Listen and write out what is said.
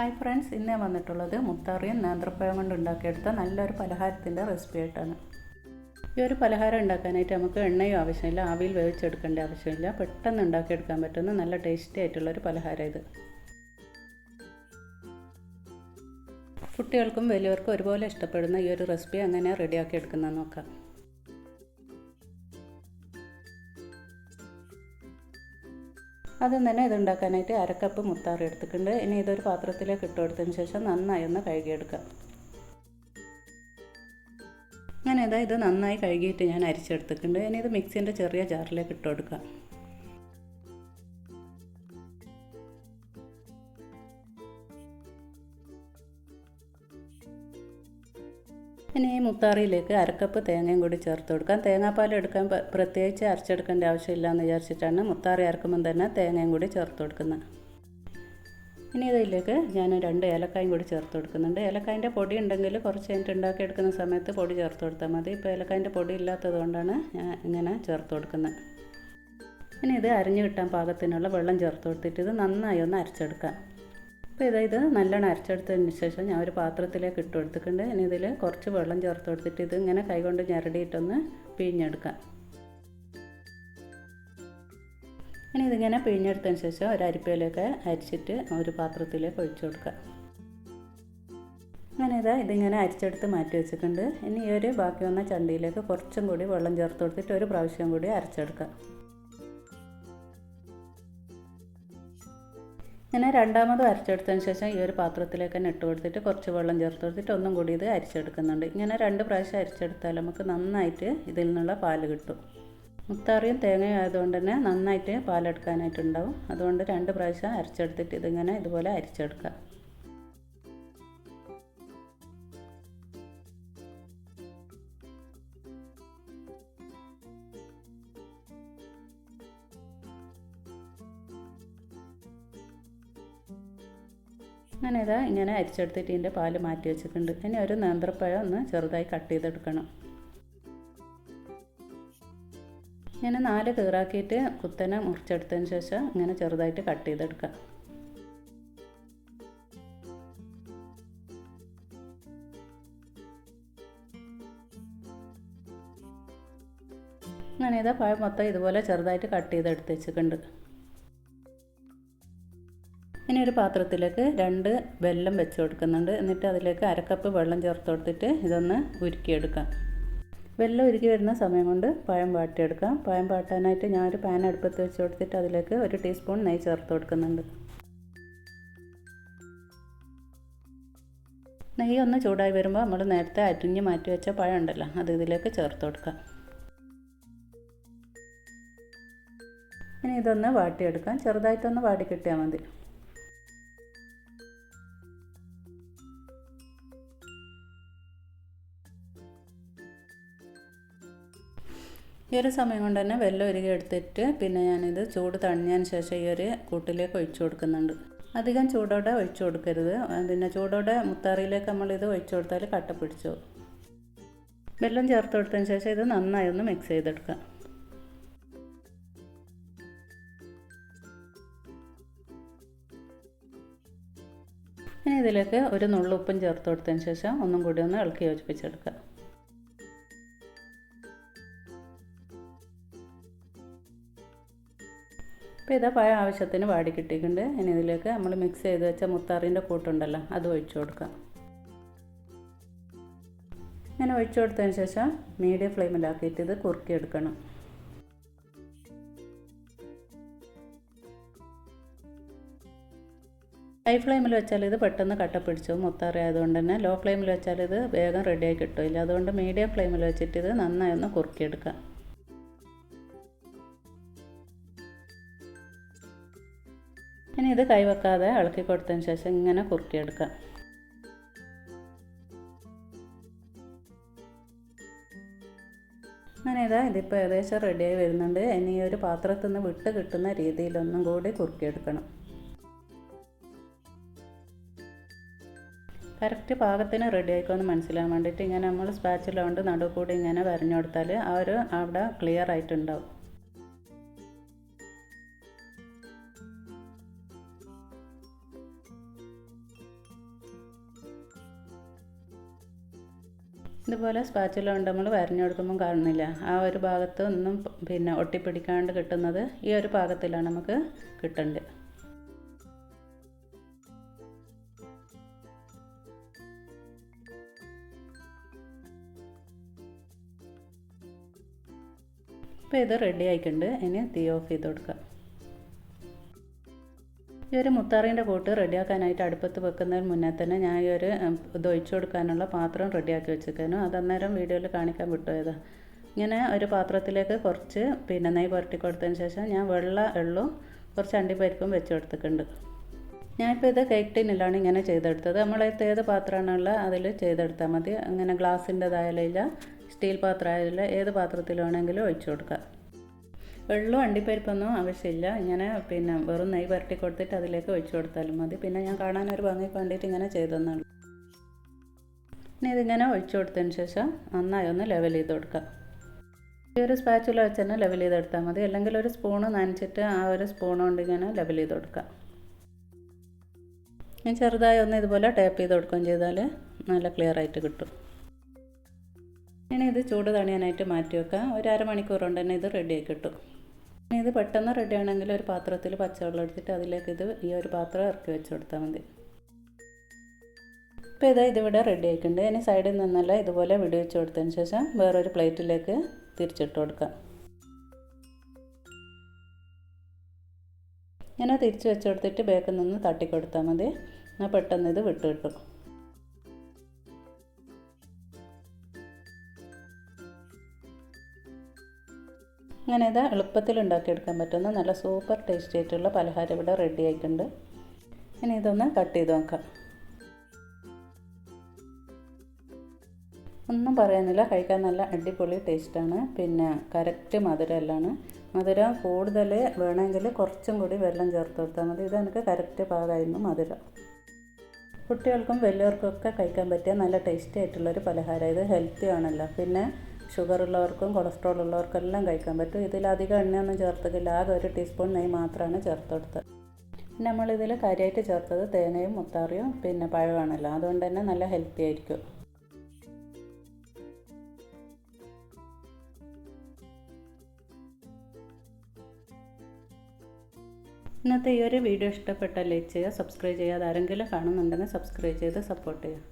Hi friends ഇന്ന് വന്നിട്ടുള്ളത് മുത്താറിയും നേന്ത്രപ്പഴം കൊണ്ട് ഉണ്ടാക്കിയെടുത്ത നല്ലൊരു പലഹാരത്തിന്റെ റെസിപ്പി ആയിട്ടാണ്. ഈ ഒരു പലഹാരം ഉണ്ടാക്കാനായിട്ട് നമുക്ക് എണ്ണയും ആവശ്യമില്ല ആവിയിൽ വേവിച്ചെടുക്കേണ്ട ആവശ്യമില്ല. പെട്ടെന്ന് ഉണ്ടാക്കിയെടുക്കാൻ പറ്റുന്ന നല്ല ടേസ്റ്റി ആയിട്ടുള്ളൊരു പലഹാരം ഇത്. കുട്ടികൾക്കും വലിയവർക്കും ഒരുപോലെ ഇഷ്ടപ്പെടുന്ന ഈ ഒരു റെസിപ്പി അങ്ങനെ റെഡിയാക്കി എടുക്കുന്നത് നോക്കാം. ആദ്യം തന്നെ ഇത് ഉണ്ടാക്കാനായിട്ട് അരക്കപ്പ് മുത്താറി എടുത്തിട്ടുണ്ട്. ഇനി ഇതൊരു പാത്രത്തിലേക്ക് ഇട്ട് കൊടുത്തതിന് ശേഷം നന്നായി ഒന്ന് കഴുകിയെടുക്കാം. അങ്ങനെ ഇതാ ഇത് നന്നായി കഴുകിയിട്ട് ഞാൻ അരിച്ചെടുത്തിട്ടുണ്ട്. ഇനി ഇത് മിക്സിന്റെ ചെറിയ ജാറിലേക്ക് ഇട്ട് കൊടുക്കാം. ഇനി ഈ മുത്താറിയിലേക്ക് അരക്കപ്പ് തേങ്ങയും കൂടി ചേർത്ത് കൊടുക്കാം. തേങ്ങാപ്പാൽ എടുക്കാൻ പ്രത്യേകിച്ച് അരച്ചെടുക്കേണ്ട ആവശ്യമില്ല എന്ന് വിചാരിച്ചിട്ടാണ് മുത്താറി അരക്കുമ്പം തന്നെ തേങ്ങയും കൂടി ചേർത്ത് കൊടുക്കുന്നത്. ഇനി ഇതിലേക്ക് ഞാൻ രണ്ട് ഏലക്കായും കൂടി ചേർത്ത് കൊടുക്കുന്നുണ്ട്. ഏലക്കായന്റെ പൊടി ഉണ്ടെങ്കിൽ കുറച്ച് കഴിഞ്ഞിട്ട് ഉണ്ടാക്കിയെടുക്കുന്ന സമയത്ത് പൊടി ചേർത്ത് കൊടുത്താൽ മതി. ഇപ്പോൾ ഏലക്കായന്റെ പൊടി ഇല്ലാത്തത് കൊണ്ടാണ് ഞാൻ ഇങ്ങനെ ചേർത്ത് കൊടുക്കുന്നത്. ഇനി ഇത് അരിഞ്ഞു കിട്ടാൻ പാകത്തിനുള്ള വെള്ളം ചേർത്ത് കൊടുത്തിട്ട് ഇത് നന്നായി ഒന്ന് അരച്ചെടുക്കാം. അപ്പോൾ ഇത് ഇത് നല്ലോണം അരച്ചെടുത്തതിന് ശേഷം ഞാൻ ഒരു പാത്രത്തിലേക്ക് ഇട്ട് കൊടുത്തിട്ടുണ്ട്. ഇനി ഇതിൽ കുറച്ച് വെള്ളം ചേർത്ത് കൊടുത്തിട്ട് ഇത് ഇങ്ങനെ കൈകൊണ്ട് ഞരടിയിട്ടൊന്ന് പിഴിഞ്ഞെടുക്കാം. ഇനി ഇതിങ്ങനെ പിഴിഞ്ഞെടുത്തതിന് ശേഷം ഒരു അരിപ്പയിലൊക്കെ അരിച്ചിട്ട് ഒരു പാത്രത്തിലേക്ക് ഒഴിച്ചു കൊടുക്കുക അങ്ങനെ ഇതാ ഇതിങ്ങനെ അരിച്ചെടുത്ത് മാറ്റി വെച്ചിട്ടുണ്ട്. ഇനി ഈ ഒരു ബാക്കി വന്ന ചണ്ടിയിലേക്ക് കുറച്ചും കൂടി വെള്ളം ചേർത്ത് കൊടുത്തിട്ട് ഒരു പ്രാവശ്യം കൂടി അരച്ചെടുക്കാം. ഇങ്ങനെ രണ്ടാമത് അരച്ചെടുത്തതിന് ശേഷം ഈ ഒരു പാത്രത്തിലേക്ക് തന്നെ ഇട്ട് കൊടുത്തിട്ട് കുറച്ച് വെള്ളം ചേർത്ത് കൊടുത്തിട്ട് ഒന്നും കൂടി ഇത് അരിച്ചെടുക്കുന്നുണ്ട്. ഇങ്ങനെ രണ്ട് പ്രാവശ്യം അരിച്ചെടുത്താൽ നമുക്ക് നന്നായിട്ട് ഇതിൽ നിന്നുള്ള പാൽ കിട്ടും. മുത്താറിയും തേങ്ങയും ആയതുകൊണ്ട് തന്നെ നന്നായിട്ട് പാലെടുക്കാനായിട്ടുണ്ടാവും. അതുകൊണ്ട് രണ്ട് പ്രാവശ്യം അരച്ചെടുത്തിട്ട് ഇതിങ്ങനെ ഇതുപോലെ അരിച്ചെടുക്കുക. അങ്ങനെ ഇതാ ഇങ്ങനെ അരിച്ചെടുത്തിട്ട് ഇതിന്റെ പാൽ മാറ്റി വെച്ചിട്ടുണ്ട്. ഇനി ഒരു നേന്ത്രപ്പഴം ഒന്ന് ചെറുതായി കട്ട് ചെയ്തെടുക്കണം. ഇങ്ങനെ നാല് കീറാക്കിയിട്ട് കുത്തനെ മുറിച്ചെടുത്തതിന് ശേഷം ഇങ്ങനെ ചെറുതായിട്ട് കട്ട് ചെയ്തെടുക്കാം. അങ്ങനെ ഇതാ പഴം മൊത്തം ഇതുപോലെ ചെറുതായിട്ട് കട്ട് ചെയ്തെടുത്ത് വെച്ചിട്ടുണ്ട്. ഇനി ഒരു പാത്രത്തിലേക്ക് രണ്ട് വെല്ലം വെച്ച് കൊടുക്കുന്നുണ്ട്. എന്നിട്ട് അതിലേക്ക് അരക്കപ്പ് വെള്ളം ചേർത്ത് കൊടുത്തിട്ട് ഇതൊന്ന് ഉരുക്കിയെടുക്കാം. വെല്ലം ഉരുക്കി വരുന്ന സമയം കൊണ്ട് പഴം വാട്ടിയെടുക്കാം. പഴം വാട്ടാനായിട്ട് ഞാനൊരു പാൻ അടുപ്പത്ത് വെച്ച് കൊടുത്തിട്ട് അതിലേക്ക് ഒരു ടീസ്പൂൺ നെയ്യ് ചേർത്ത് കൊടുക്കുന്നുണ്ട്. നെയ്യ് ഒന്ന് ചൂടായി വരുമ്പോൾ നമ്മൾ നേരത്തെ അരിഞ്ഞ് മാറ്റി വെച്ച പഴം ഉണ്ടല്ലോ അത് ഇതിലേക്ക് ചേർത്ത് കൊടുക്കാം. ഇനി ഇതൊന്ന് വാട്ടിയെടുക്കാം. ചെറുതായിട്ടൊന്ന് വാടി കിട്ടിയാൽ മതി. ഈ ഒരു സമയം കൊണ്ട് തന്നെ വെള്ളം ഒരുകി എടുത്തിട്ട് പിന്നെ ഞാനിത് ചൂട് തണിഞ്ഞതിന് ശേഷം ഈ ഒരു കൂട്ടിലേക്ക് ഒഴിച്ചു കൊടുക്കുന്നുണ്ട്. അധികം ചൂടോടെ ഒഴിച്ചു കൊടുക്കരുത്. പിന്നെ ചൂടോടെ മുത്താറിയിലേക്ക് നമ്മളിത് ഒഴിച്ചു കൊടുത്താൽ കട്ട പിടിച്ചു. വെള്ളം ചേർത്ത് കൊടുത്തതിന് ശേഷം ഇത് നന്നായി ഒന്ന് മിക്സ് ചെയ്തെടുക്കാം ഇനി ഇതിലേക്ക് ഒരു നുള്ളുപ്പും ചേർത്ത് കൊടുത്തതിന് ശേഷം ഒന്നും കൂടി ഒന്ന് ഇളക്കി യോജിപ്പിച്ചെടുക്കുക. അപ്പോൾ ഇതാ പഴം ആവശ്യത്തിന് വാടി കിട്ടിയിട്ടുണ്ട് ഇനി ഇതിലേക്ക് നമ്മൾ മിക്സ് ചെയ്ത് വെച്ച മുത്താറിന്റെ കൂട്ടുണ്ടല്ലോ അത് ഒഴിച്ചു കൊടുക്കാം. ഇങ്ങനെ ഒഴിച്ചു കൊടുത്തതിന് ശേഷം മീഡിയം ഫ്ലെയിമിലാക്കിയിട്ട് ഇത് കുറുക്കിയെടുക്കണം. ഹൈ ഫ്ലെയിമിൽ വെച്ചാൽ ഇത് പെട്ടെന്ന് കട്ട പിടിച്ചു മുത്താറി ആയതുകൊണ്ട് തന്നെ. ലോ ഫ്ലെയിമിൽ വെച്ചാൽ ഇത് വേഗം റെഡിയായി കിട്ടില്ല അതുകൊണ്ട് മീഡിയം ഫ്ലെയിമിൽ വെച്ചിട്ട് ഇത് നന്നായി ഒന്ന് കുറുക്കിയെടുക്കാം. ഇനി ഇത് കൈവെക്കാതെ ഇളക്കി കൊടുത്തതിന് ശേഷം ഇങ്ങനെ കുറുക്കിയെടുക്കാം അങ്ങനെ ഇതാ ഇതിപ്പോൾ ഏകദേശം റെഡിയായി വരുന്നുണ്ട്. ഇനി ഒരു പാത്രത്തിൽ നിന്ന് വിട്ട് കിട്ടുന്ന രീതിയിലൊന്നും കൂടി കുറുക്കിയെടുക്കണം. കറക്റ്റ് പാകത്തിന് റെഡി ആയിക്കോന്ന് മനസ്സിലാൻ വേണ്ടിയിട്ട് ഇങ്ങനെ നമ്മൾ സ്പാച്ചിലോണ്ട് നടുവ് കൂടി ഇങ്ങനെ വരഞ്ഞു കൊടുത്താൽ ആ ഒരു അവിടെ ക്ലിയർ ആയിട്ടുണ്ടാവും. ഇതുപോലെ സ്പാച്ചുല കൊണ്ട് നമ്മൾ വരഞ്ഞു കൊടുക്കുമ്പോൾ കാണുന്നില്ല. ആ ഒരു ഭാഗത്ത് ഒന്നും പിന്നെ ഒട്ടിപ്പിടിക്കാണ്ട് കിട്ടുന്നത് ഈ ഒരു പാകത്തിലാണ് നമുക്ക് കിട്ടേണ്ടത്. അപ്പോൾ ഇത് റെഡി ആയിട്ടുണ്ട്. ഇനി തീ ഓഫ് ചെയ്ത് കൊടുക്കാം. ഈ ഒരു മുത്താറിന്റെ കൂട്ട് റെഡിയാക്കാനായിട്ട് അടുപ്പത്ത് വെക്കുന്നതിന് മുന്നേ തന്നെ ഞാൻ ഈ ഒരു ഇതൊഴിച്ചു കൊടുക്കാനുള്ള പാത്രം റെഡിയാക്കി വെച്ചേക്കാനും അത് അന്നേരം വീഡിയോയിൽ കാണിക്കാൻ വിട്ടുപോയത്. ഇങ്ങനെ ഒരു പാത്രത്തിലേക്ക് കുറച്ച് പിന്നെ നെയ് പുരട്ടി കൊടുത്തതിന് ശേഷം ഞാൻ വെള്ള എള്ളും കുറച്ച് അണ്ടിപ്പരിപ്പും വെച്ച് കൊടുത്തിട്ടുണ്ട്. ഞാനിപ്പോൾ ഇത് കേക്ക് ടിന്നിലാണ് ഇങ്ങനെ ചെയ്തെടുത്തത്. നമ്മളത്തെ ഏത് പാത്രമാണുള്ള അതിൽ ചെയ്തെടുത്താൽ മതി. അങ്ങനെ ഗ്ലാസിന്റെതായാലും ഇല്ല സ്റ്റീൽ പാത്രമായാലും ഏത് പാത്രത്തിലാണെങ്കിലും ഒഴിച്ചു കൊടുക്കാം. വെള്ളം അണ്ടിപ്പരിപ്പൊന്നും ആവശ്യമില്ല. ഇങ്ങനെ പിന്നെ വെറും നെയ് പുരട്ടി കൊടുത്തിട്ട് അതിലേക്ക് ഒഴിച്ചു കൊടുത്താലും മതി. പിന്നെ ഞാൻ കാണാൻ ഒരു ഭംഗിക്ക് വേണ്ടിയിട്ട് ഇങ്ങനെ ചെയ്തെന്നാണ്. ഇനി ഇതിങ്ങനെ ഒഴിച്ചു കൊടുത്തതിന് ശേഷം നന്നായി ഒന്ന് ലെവൽ ചെയ്ത് കൊടുക്കാം. ഈ ഒരു സ്പാച്ചുല വെച്ച് തന്നെ ലെവൽ ചെയ്തെടുത്താൽ മതി. അല്ലെങ്കിൽ ഒരു സ്പൂണ് നനച്ചിട്ട് ആ ഒരു സ്പൂൺ കൊണ്ട് ഇങ്ങനെ ലെവൽ ചെയ്ത് കൊടുക്കാം. ഞാൻ ചെറുതായി ഒന്ന് ഇതുപോലെ ടാപ്പ് ചെയ്ത് കൊടുക്കുകയും ചെയ്താൽ നല്ല ക്ലിയർ ആയിട്ട് കിട്ടും. ഇനി ഇത് ചൂട് തണിയാനായിട്ട് മാറ്റി വെക്കാം. ഒരു അരമണിക്കൂർ കൊണ്ട് തന്നെ ഇത് റെഡിയായി കിട്ടും. ഇത് പെട്ടെന്ന് റെഡി ആണെങ്കിൽ ഒരു പാത്രത്തിൽ പച്ചവെള്ളം എടുത്തിട്ട് അതിലേക്ക് ഇത് ഈ ഒരു പാത്രം ഇറക്കി വെച്ച് കൊടുത്താൽ മതി. ഇപ്പോൾ ഇതാ ഇതിവിടെ റെഡി ഇനി സൈഡിൽ നിന്നല്ല ഇതുപോലെ വിടി വെച്ച് കൊടുത്തതിന് ശേഷം വേറൊരു പ്ലേറ്റിലേക്ക് തിരിച്ചിട്ട് കൊടുക്കാം. ഇങ്ങനെ തിരിച്ച് വെച്ച് കൊടുത്തിട്ട് ബേക്കിൽ നിന്ന് തട്ടിക്കൊടുത്താൽ മതി. എന്നാൽ പെട്ടെന്ന് ഇത് വിട്ടു കിട്ടും. അങ്ങനെ ഇത് എളുപ്പത്തിൽ ഉണ്ടാക്കിയെടുക്കാൻ പറ്റുന്ന നല്ല സൂപ്പർ ടേസ്റ്റി ആയിട്ടുള്ള പലഹാരം ഇവിടെ റെഡി ആയിട്ടുണ്ട്. ഇനി ഇതൊന്ന് കട്ട് ചെയ്ത് നോക്കാം. ഒന്നും പറയാനില്ല കഴിക്കാൻ നല്ല അടിപൊളി ടേസ്റ്റാണ് പിന്നെ കറക്റ്റ് മധുരമല്ലാണ് മധുരം കൂടുതൽ വേണമെങ്കിൽ കുറച്ചും കൂടി വെള്ളം ചേർത്ത് കൊടുത്താൽ മതി. ഇത് എനിക്ക് കറക്റ്റ് പാകമായിരുന്നു മധുരം. കുട്ടികൾക്കും വലിയവർക്കൊക്കെ കഴിക്കാൻ പറ്റിയ നല്ല ടേസ്റ്റി ആയിട്ടുള്ളൊരു പലഹാരം. ഇത് ഹെൽത്തി ആണല്ലോ. പിന്നെ ഷുഗർ ഉള്ളവർക്കും കൊളസ്ട്രോൾ ഉള്ളവർക്കും എല്ലാം കഴിക്കാൻ പറ്റും. ഇതിലധികം എണ്ണയൊന്നും ചേർത്തില്ല ആകെ ഒരു ടീസ്പൂൺ നെയ്യ് മാത്രമാണ് ചേർത്ത് കൊടുത്തത് നമ്മളിതിൽ കാര്യമായിട്ട് ചേർത്തത് തേനയും മുത്താറിയും പിന്നെ പഴമാണല്ലോ. അതുകൊണ്ട് തന്നെ നല്ല ഹെൽത്തി ആയിരിക്കും. ഇന്നത്തെ ഈ ഒരു വീഡിയോ ഇഷ്ടപ്പെട്ടാൽ ലൈക്ക് ചെയ്യുക സബ്സ്ക്രൈബ് ചെയ്യുക ആരെങ്കിലും കാണുന്നുണ്ടെങ്കിൽ സബ്സ്ക്രൈബ് ചെയ്ത് സപ്പോർട്ട് ചെയ്യുക.